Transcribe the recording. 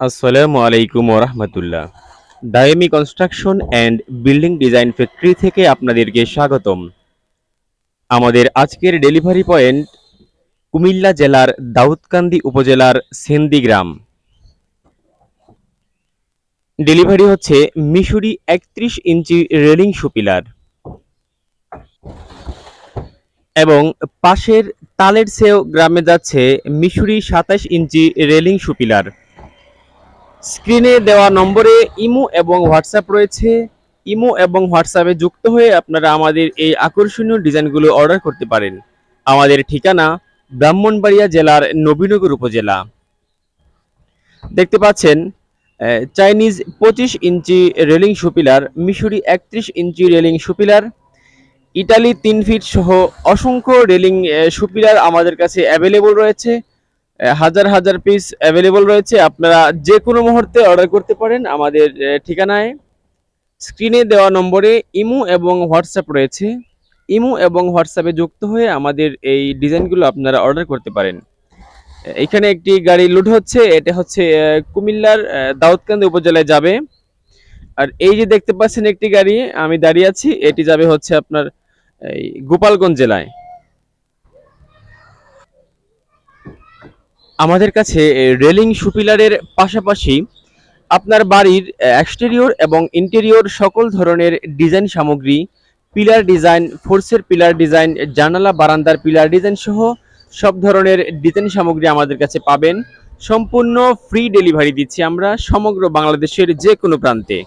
আসসালামু আলাইকুম ওরহমতুল্লাহ। Dayemi construction and building design factory থেকে আপনাদেরকে স্বাগতম। আমাদের আজকের ডেলিভারি পয়েন্ট কুমিল্লা জেলার দাউদকান্দি উপজেলার সেন্দি গ্রাম। ডেলিভারি হচ্ছে মিশুরি একত্রিশ ইঞ্চি রেলিং সুপিলার। এবং পাশের তালের সেও গ্রামে যাচ্ছে মিশুরি সাতাশ ইঞ্চি রেলিং সুপিলার। স্ক্রিনে দেওয়া নম্বরে ইমো এবং হোয়াটসঅ্যাপ রয়েছে। ইমো এবং হোয়াটসঅ্যাপে যুক্ত হয়ে আপনারা আমাদের এই আকর্ষণীয় ডিজাইনগুলো অর্ডার করতে পারেন। আমাদের ঠিকানা ব্রাহ্মণবাড়িয়া জেলার নবীনগর উপজেলা। দেখতে পাচ্ছেন চাইনিজ পঁচিশ ইঞ্চি রেলিং সুপিলার, মিশরি একত্রিশ ইঞ্চি রেলিং সুপিলার, ইটালি তিন ফিট সহ অসংখ্য রেলিং সুপিলার আমাদের কাছে অ্যাভেলেবল রয়েছে। হাজার হাজার পিস অ্যাভেলেবল রয়েছে। আপনারা যে কোনো মুহূর্তে অর্ডার করতে পারেন। আমাদের ঠিকানায় স্ক্রিনে দেওয়া নম্বরে ইমো এবং হোয়াটসঅ্যাপ রয়েছে। ইমো এবং হোয়াটসঅ্যাপে যুক্ত হয়ে আমাদের এই ডিজাইনগুলো আপনারা অর্ডার করতে পারেন। এখানে একটি গাড়ি লোড হচ্ছে। এটা হচ্ছে কুমিল্লার দাউদকান্দি উপজেলায় যাবে। আর এই যে দেখতে পাচ্ছেন একটি গাড়ি, আমি দাঁড়িয়ে আছি। এটি যাবে হচ্ছে আপনার এই গোপালগঞ্জ জেলায়। আমাদের কাছে রেলিং সুপিলারের পাশাপাশি আপনার বাড়ির এক্সটেরিয়র এবং ইন্টেরিয়র সকল ধরনের ডিজাইন সামগ্রী পিলার ডিজাইন ফোর্সের পিলার ডিজাইন জানালা, বারান্দার পিলার ডিজাইন সহ সব ধরনের ডিজাইন সামগ্রী আমাদের কাছে পাবেন। সম্পূর্ণ ফ্রি ডেলিভারি দিচ্ছি আমরা সমগ্র বাংলাদেশের যে কোনো প্রান্তে।